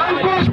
अंकुश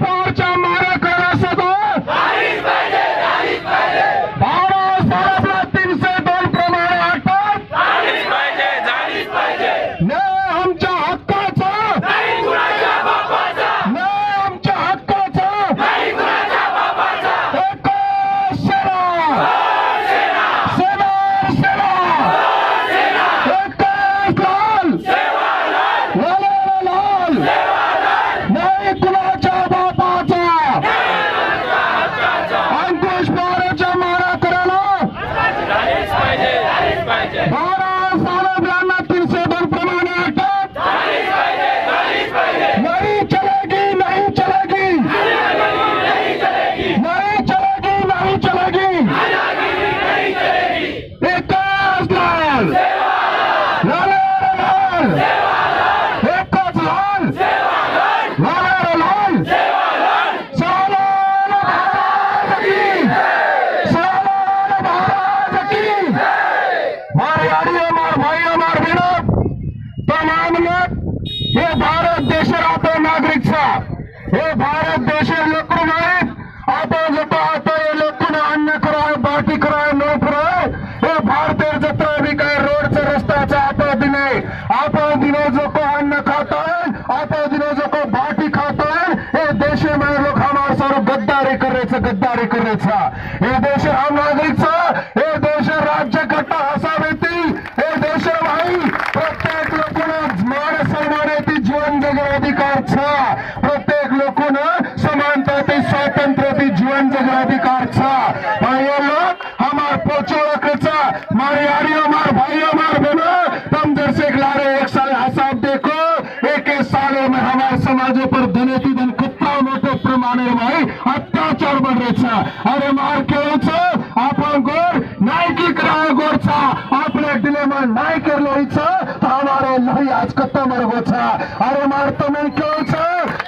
अरे मार मैं क्यों छ?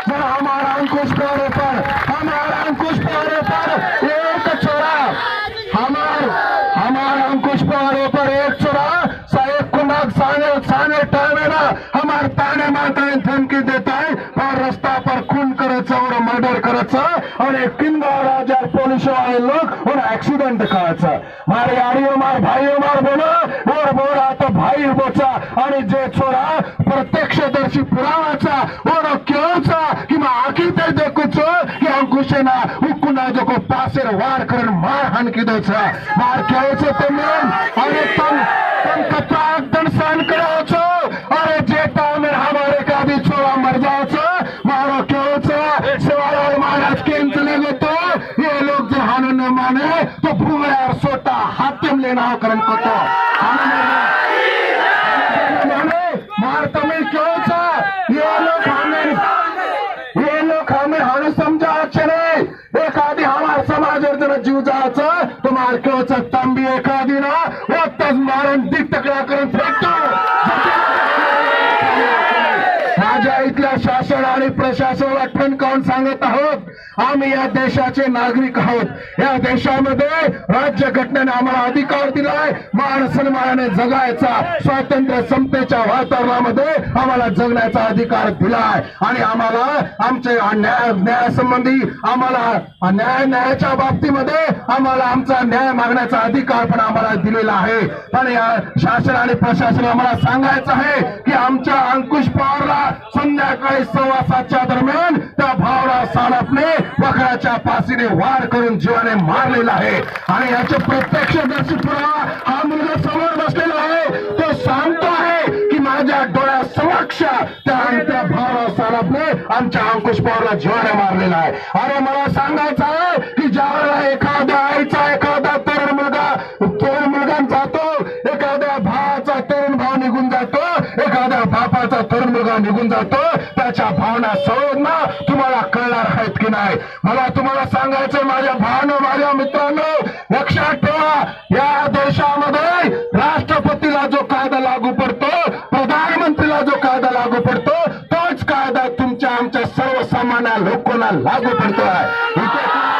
जब हमारा अंकुश प्यारे पर हमारा अंकुश प्यारे पर एक छोरा हमार हमारा अंकुश प्यारे पर एक छोरा साहेब कुमार साने साने टाइम ना। हमार ताने माता धमकी देता है और रास्ता पर खून करायचं और मर्डर करत और एक किंवा राजा पुलिस वाले लोक और ऍक्सिडेंट करायचं मारे यारियों मार भाइयों मार बोला आता आणि जे छोरा प्रत्यक्षदर्शी पुरावाचा और केळचा किंवा आखी ते देखूचो की अंकुशेना उकुना जो को पासेर वार करून मार हान किदोचा मार केळचो ते मेन आणि तम तम कपड़ा एकदम सहन करो अरे जे तामेर हमारे का भी छोरा मर जाओ मारो केळचो छो शिवालाल महाराज केम चले गए तो. ये लोग जो हानो माने तो भूमि सोटा हाथम लेना हो करन को तो माने मार तुम्हें क्यों छो ये लोग हमें हे लोक आम्ही हाणू समजा नाही एखादी हमार समाजावर जर जीव जायचं तांबी एखादी ना वाटताच मारून ती तक्रार करून फेकतो. माझ्या इथल्या शासन आणि प्रशासन आठवण काऊन सांगत आहोत. आम्ही या देशाचे नागरिक आहोत. या देशामध्ये राज्य घटनेने आम्हाला अधिकार दिलाय. मान सन्मानाने जगायचा स्वातंत्र्य समतेच्या वातावरणामध्ये आम्हाला जगण्याचा अधिकार दिलाय. आणि आम्हाला आमचे न्याय न्यायासंबंधी आम्हाला न्याय न्यायाच्या बाबतीमध्ये आम्हाला आमचा न्याय मागण्याचा अधिकार पण आम्हाला दिलेला आहे. पण या शासन आणि प्रशासन आम्हाला सांगायचं आहे की आमच्या अंकुश पवारला संध्याकाळी सव्वा सातच्या दरम्यान त्या भावना सानपने वखराच्या पासीने वार करून जीवाने मारलेला आहे. आणि याचे प्रत्यक्षदर्शी पुरावा हा मुलगा समोर बसलेला आहे. तो सांगतो आहे की माझ्या डोळ्यासमक्ष त्या आमच्या भावना सानपने आमच्या अंकुश पवारला जीवाने मारलेला आहे. अरे मला सांगायचं आहे की ज्यावेळेला एखाद्या आईचा बापाचा तरुण मुलगा निघून जातो त्याच्या भावना समजणं तुम्हाला कळणार आहेत की नाही? मला तुम्हाला सांगायचं माझ्या भावना माझ्या मित्रांनो लक्षात ठेवा या देशामध्ये राष्ट्रपतीला जो कायदा लागू पडतो प्रधानमंत्रीला जो कायदा लागू पडतो तोच कायदा तुमच्या आमच्या सर्वसामान्य लोकांना लागू पडतो आहे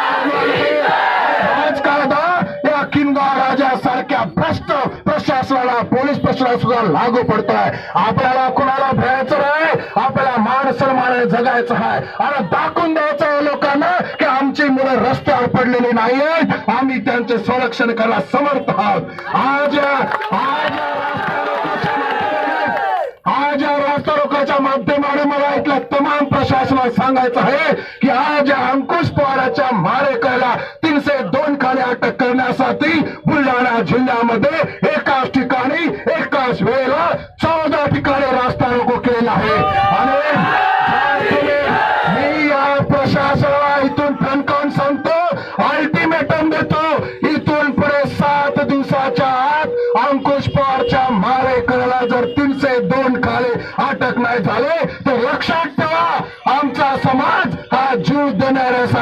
शासनाला पोलीस प्रशासनाला सुद्धा लागू आहे आपल्याला कुणाला भ्यायचं नाही? आपल्याला मान सन्मानाने जगायचं आहे. आणि दाखवून द्यायचं आहे लोकांना की आमची मुलं रस्त्यावर पडलेली नाहीयेत. आम्ही त्यांचे संरक्षण करायला समर्थ आहोत. आज आज आज या रस्ता रोकोच्या माध्यमाने मला इथल्या तमाम प्रशासनाला सांगायचं आहे की आज या अंकुश पवाराच्या मारेकऱ्याला तीनशे दोन खाली अटक करण्यासाठी बुलढाणा जिल्ह्यामध्ये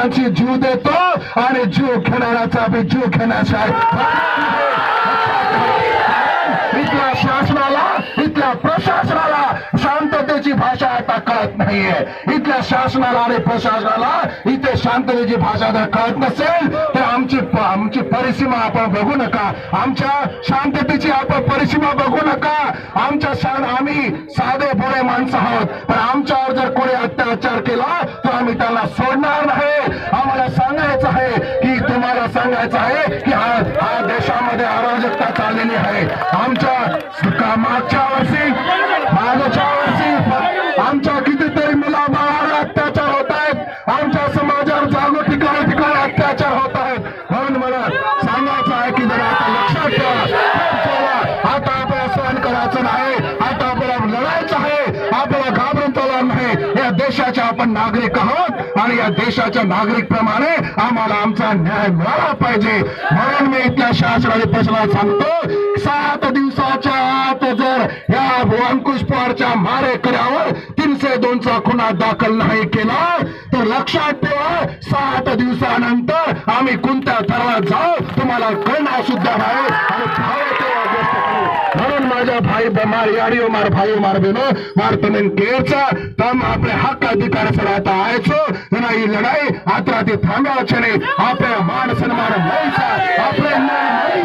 देणाऱ्यासाठी जीव देतो आणि जीव घेणाऱ्याचा बी जीव घेण्याचा इथल्या शासनाला इथल्या प्रशासनाला शांततेची भाषा आता कळत नाहीये. इथल्या शासनाला आणि प्रशासनाला शांततेची भाषा जर कळत नसेल तर आमची आमची परिसीमा आपण बघू नका. आमच्या शांततेची आपण परिसीमा बघू नका. आमच्या शान आम्ही साधे भोळे माणसं आहोत. पण आमच्यावर जर कोणी अत्याचार केला तर आम्ही त्यांना सोडणार नाही. आम्हाला सांगायचं आहे की तुम्हाला सांगायचं आहे की हा हा देशामध्ये अराजकता चाललेली आहे. आमच्या मागच्या वर्षी मागच्या आपण नागरिक आहोत आणि या देशाच्या नागरिक प्रमाणे आम्हाला आमचा न्याय मिळाला पाहिजे. म्हणून मी इथल्या शासनाने प्रश्नाला सांगतो सात दिवसाच्या आत जर या अंकुश पवारच्या मारेकऱ्यावर तीनशे दोनचा खुना दाखल नाही केला तर लक्षात ठेवा सात दिवसानंतर आम्ही कोणत्या थरात जाऊ तुम्हाला कळणार सुद्धा नाही. आणि ભાઈ મારી મારા ભાઈઓ, મારા બહેનો, મારે તમે ઘેર છે, તમે આપણે હક અધિકાર ચલાવતા આવે છો અને એ લડાઈ આતરાથી થાંભ્યા છે ને આપણે માન સન્માન હોય છે. આપણે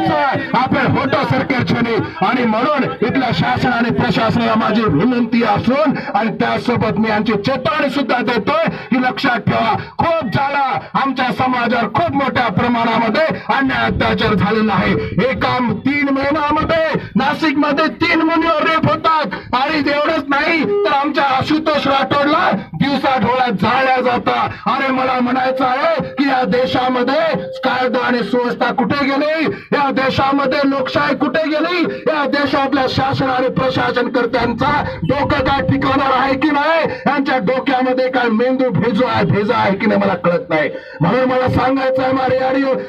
ठिकाणी आणि म्हणून इथल्या शासन आणि प्रशासनाला माझी विनंती असून आणि त्यासोबत मी यांची चेतावणी सुद्धा देतोय की लक्षात ठेवा. खूप झाला आमच्या समाजावर खूप मोठ्या प्रमाणामध्ये अन्याय अत्याचार झालेला आहे. एका तीन महिन्यामध्ये नाशिकमध्ये तीन मुलीवर रेप होतात. आणि एवढंच नाही तर आमच्या आशुतोष राठोडला दिवसा डोळ्यात जाळल्या जातात. आणि मला म्हणायचं आहे की या देशामध्ये कायदा आणि सुव्यवस्था कुठे गेली? या देशामध्ये लोकशाही कुठे गेली? नाही. या देशातल्या शासन आणि प्रशासन कर्त्यांचा डोकं काय ठिकाणार आहे की नाही? यांच्या डोक्यामध्ये काय मेंदू भेजू आहे भेजा आहे की नाही मला कळत नाही. म्हणून मला सांगायचं आहे मारे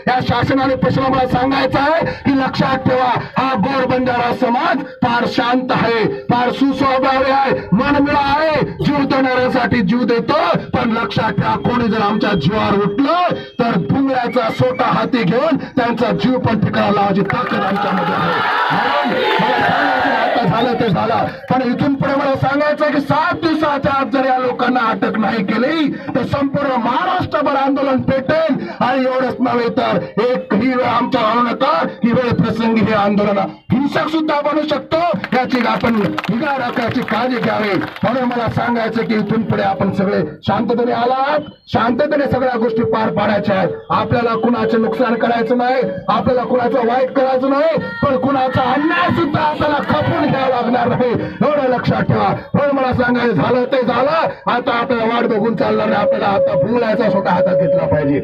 या शासन आणि प्रशासन मला सांगायचं आहे की लक्षात ठेवा हा गोर बंजारा समाज फार शांत आहे फार सुस्वभावी आहे मनमिळा आहे. जीव देणाऱ्यासाठी जीव देतो पण लक्षात ठेवा कोणी जर आमच्या जीवावर उठलं तर भुंगळ्याचा सोटा हाती घेऊन त्यांचा जीव पण ठिकाणा लावायची ताकद आमच्यामध्ये आहे. म्हणून मला सांगायचं आता झालं ते झालं. पण इथून पुढे मला सांगायचं की सात दिवसाच्या आत जर या लोकांना अटक नाही केली तर संपूर्ण महाराष्ट्रभर आंदोलन पेटेल. आणि एवढंच नव्हे तर एक ही वेळ आमच्या आणू नका. ही वेळ प्रसंगी हे आंदोलन हिंसक सुद्धा बनू शकतो. याची आपण निगा राखायची काळजी घ्यावी. म्हणून मला सांगायचं की इथून पुढे आपण सगळे शांततेने आलात. शांततेने सगळ्या गोष्टी पार पाडायच्या आहेत. आपल्याला कुणाचे नुकसान करायचं नाही. आपल्याला कुणाचं वाईट करायचं नाही. पण कुणाचा अन्याय सुद्धा आपल्याला खपून घ्यावा लागणार नाही. एवढं लक्षात ठेवा. पण मला सांगायचं झालं ते झालं. आता आपल्याला वाट बघून चालणार नाही. आपल्याला आता भुलायचा स्वतः हातात घेतला पाहिजे.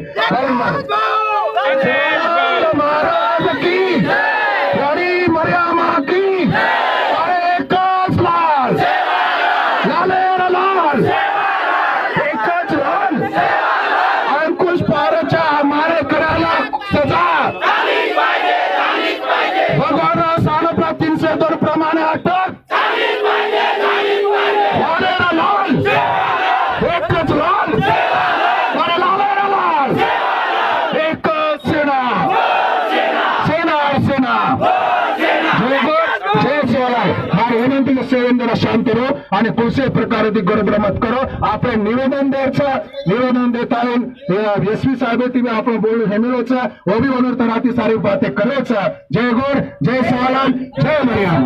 महाराज की राणी मर्यामा की एकच लाल लालेर लाल! વિનંતી અને કૃષિ પ્રકારેથી ગરબ રમત કરો આપણે નિવેદન દે છે નિવેદન દેતા યશવી સાહેબેથી આપણો બોલ હેમેલો છે ઓબી ઓનર તરાથી સારી વાતે કરે છે જય ગોળ જય સવાલાલ જય મરિયામ